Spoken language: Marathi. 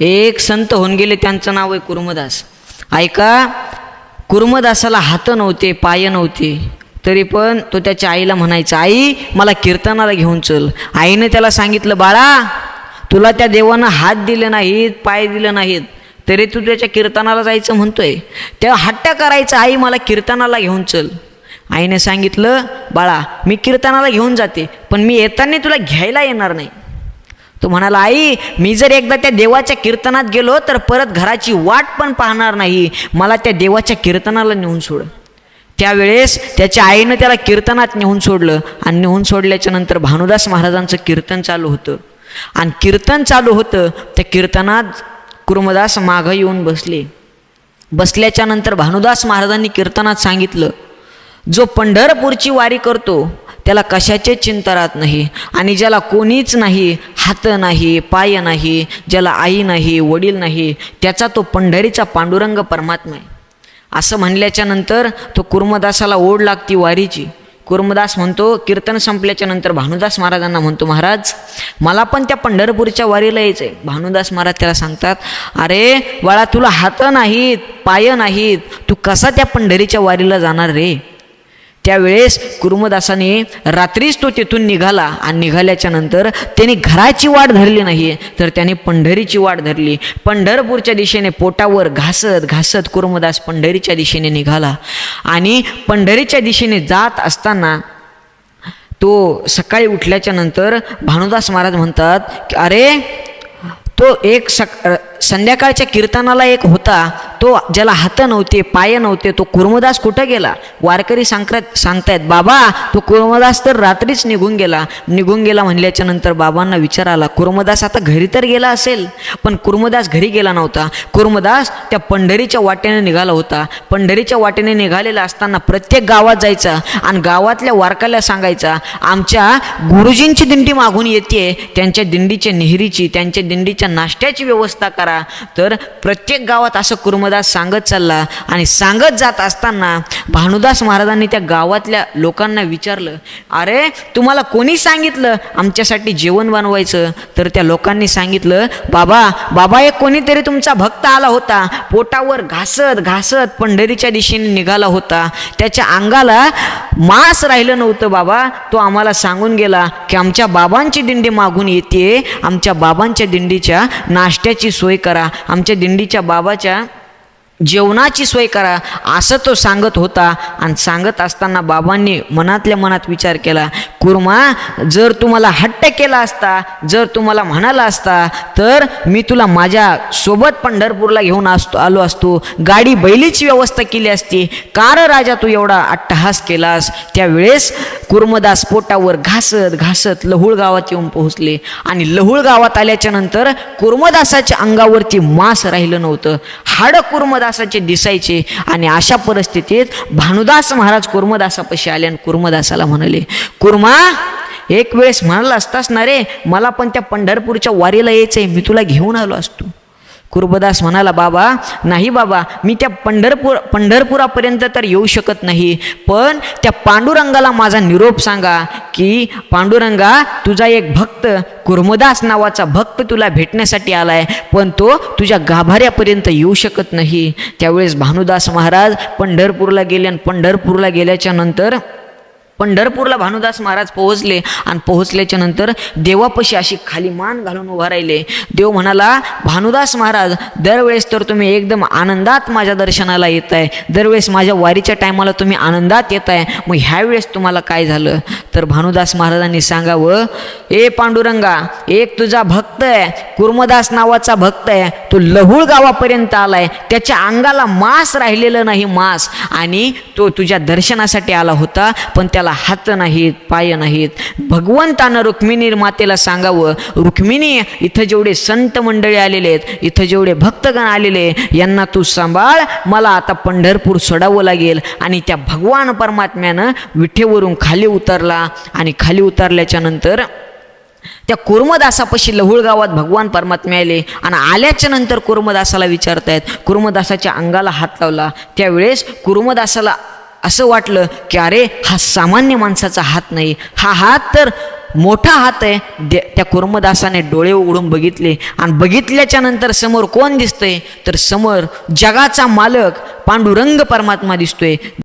एक संत होऊन गेले त्यांचं नाव आहे कुर्मदास. ऐका कुर्मदासाला हात नव्हते पाय नव्हते तरी पण तो त्याच्या आईला म्हणायचा आई मला कीर्तनाला घेऊन चल. आईने त्याला सांगितलं बाळा तुला त्या देवानं हात दिले नाहीत पाय दिले नाहीत तरी तू त्याच्या कीर्तनाला जायचं म्हणतोय. तेव्हा हट्ट करायचं आई मला कीर्तनाला घेऊन चल. आईने सांगितलं बाळा मी कीर्तनाला घेऊन जाते पण मी येताना तुला घ्यायला येणार नाही. तो म्हणाला आई मी जर एकदा त्या देवाच्या कीर्तनात गेलो तर परत घराची वाट पण पाहणार नाही. मला त्या देवाच्या कीर्तनाला नेऊन सोड. त्यावेळेस त्याच्या आईनं त्याला कीर्तनात नेऊन सोडलं. आणि नेऊन सोडल्याच्या नंतर भानुदास महाराजांचं कीर्तन चालू होतं. आणि कीर्तन चालू होतं त्या कीर्तनात कुर्मदास मागं येऊन बसले. बसल्याच्या नंतर भानुदास महाराजांनी कीर्तनात सांगितलं जो पंढरपूरची वारी करतो त्याला कशाचे चिंता राहत नाही आणि ज्याला कोणीच नाही हात नाही पाय नाही ज्याला आई नाही वडील नाही त्याचा तो पंढरीचा पांडुरंग परमात्मा आहे. असं म्हणल्याच्या नंतर तो कुर्मदासाला ओढ लागती वारीची. कुर्मदास म्हणतो कीर्तन संपल्याच्या नंतर भानुदास महाराजांना म्हणतो महाराज मला पण त्या पंढरपूरच्या वारीला यायचं आहे भानुदास महाराज त्याला सांगतात अरे बाळा तुला हात नाहीत पाय नाहीत तू कसा त्या पंढरीच्या वारीला जाणार रे? त्यावेळेस कुर्मदासाने रात्रीच तो तिथून निघाला आणि निघाल्याच्या नंतर त्याने घराची वाट धरली नाही तर त्याने पंढरीची वाट धरली. पंढरपूरच्या दिशेने पोटावर घासत घासत कुर्मदास पंढरीच्या दिशेने निघाला आणि पंढरीच्या दिशेने जात असताना तो सकाळी उठल्याच्या नंतर भानुदास महाराज म्हणतात की अरे तो एक सक संध्याकाळच्या कीर्तनाला एक होता. तो ज्याला हात नव्हते पाय नव्हते तो कुर्मदास कुठं गेला? वारकरी सांगत सांगतायत बाबा तो कुर्मदास तर रात्रीच निघून गेला. निघून गेला म्हणल्याच्या नंतर बाबांना विचार आला कुर्मदास आता घरी तर गेला असेल पण कुर्मदास घरी गेला नव्हता. कुर्मदास त्या पंढरीच्या वाटेने निघाला होता. पंढरीच्या वाटेने निघालेला असताना प्रत्येक गावात जायचा आणि गावातल्या वारकाला सांगायचा आमच्या गुरुजींची दिंडी मागून येते त्यांच्या दिंडीच्या नेहरीची त्यांच्या दिंडीच्या नाश्त्याची व्यवस्था करा. तर प्रत्येक गावात असं कुर्मदास सांगत चालला आणि सांगत जात असताना भानुदास महाराजांनी त्या गावातल्या लोकांना विचारलं अरे तुम्हाला कोणी सांगितलं आमच्यासाठी जेवण बनवायचं? तर त्या लोकांनी सांगितलं बाबा बाबा एक कोणीतरी तुमचा भक्त आला होता. पोटावर घासत घासत पंढरीच्या दिशेने निघाला होता. त्याच्या अंगाला मांस राहिलं नव्हतं बाबा. तो आम्हाला सांगून गेला की आमच्या बाबांची दिंडी मागून येते आमच्या बाबांच्या दिंडीच्या नाश्त्याची सोय करा. आमच्या दिंडीच्या बाबाच्या जेवणाची सोय करा. असं तो सांगत होता आणि सांगत असताना बाबांनी मनातल्या मनात विचार केला कुर्मा जर तुम्हाला हट्ट केला असता जर तुम्हाला म्हणाला असता तर मी तुला माझ्या सोबत पंढरपूरला घेऊन असतो आलो असतो. गाडी बैलीची व्यवस्था केली असती. कार राजा तू एवढा अट्टहास केलास. त्यावेळेस कुर्मदास पोटावर घासत घासत लहुळ गावात येऊन पोहोचले आणि लहुळ गावात आल्याच्यानंतर कुर्मदासाच्या अंगावरती मांस राहिलं नव्हतं. हाडं कुर्मदासाचे दिसायचे आणि अशा परिस्थितीत भानुदास महाराज कुर्मदासापाशी आले आणि कुर्मदासाला म्हणाले कुर्मा एक वेळेस म्हणाला असतास ना रे मला पण त्या पंढरपूरच्या वारीला यायचं आहे मी तुला घेऊन आलो असतो. कुर्बदास म्हणाला बाबा नाही बाबा मी त्या पंढरपूर पंढरपुरापर्यंत तर येऊ शकत नाही पण त्या पांडुरंगाला माझा निरोप सांगा की पांडुरंगा तुझा एक भक्त कुर्मदास नावाचा भक्त तुला भेटण्यासाठी आला आहे पण तो तुझ्या गाभाऱ्यापर्यंत येऊ शकत नाही. त्यावेळेस भानुदास महाराज पंढरपूरला गेले आणि पंढरपूरला गेल्याच्यानंतर पंढरपूरला भानुदास महाराज पोहोचले. आणि पोहोचल्याच्या नंतर देवापाशी अशी खाली मान घालून उभा राहिले. देव म्हणाला भानुदास महाराज दरवेळेस तर तुम्ही एकदम आनंदात माझ्या दर्शनाला येत आहे दरवेळेस माझ्या वारीच्या टायमाला तुम्ही आनंदात येत आहे मग ह्यावेळेस तुम्हाला काय झालं? तर भानुदास महाराजांनी सांगावं ए पांडुरंगा एक तुझा भक्त आहे कुर्मदास नावाचा भक्त आहे तो लहुळ गावापर्यंत आलाय त्याच्या अंगाला मांस राहिलेलं नाही मांस आणि तो तुझ्या दर्शनासाठी आला होता पण त्याला हात नाहीत पाय नाहीत. भगवंतानं रुक्मिणी मातेला सांगावं रुक्मिणी इथं जेवढे संत मंडळी आलेले आहेत इथं जेवढे भक्तगण आलेले यांना तू सांभाळ मला आता पंढरपूर सोडावं लागेल. आणि त्या भगवान परमात्म्यानं विठेवरून खाली उतरला उतरला आणि खाली उतरल्याच्या नंतर त्या कुर्मदासापाशी लहुळ गावात भगवान परमात्मे आले आणि आल्याच्यानंतर कुर्मदासाला विचारतायत. कुर्मदासाच्या अंगाला हात लावला. त्यावेळेस कुर्मदासाला असं वाटलं की अरे हा सामान्य माणसाचा हात नाही. हा हात तर मोठा हात आहे. दे- त्या कुर्मदासाने डोळे उघडून बघितले आणि बघितल्याच्या नंतर समोर कोण दिसतंय? तर समोर जगाचा मालक पांडुरंग परमात्मा दिसतोय.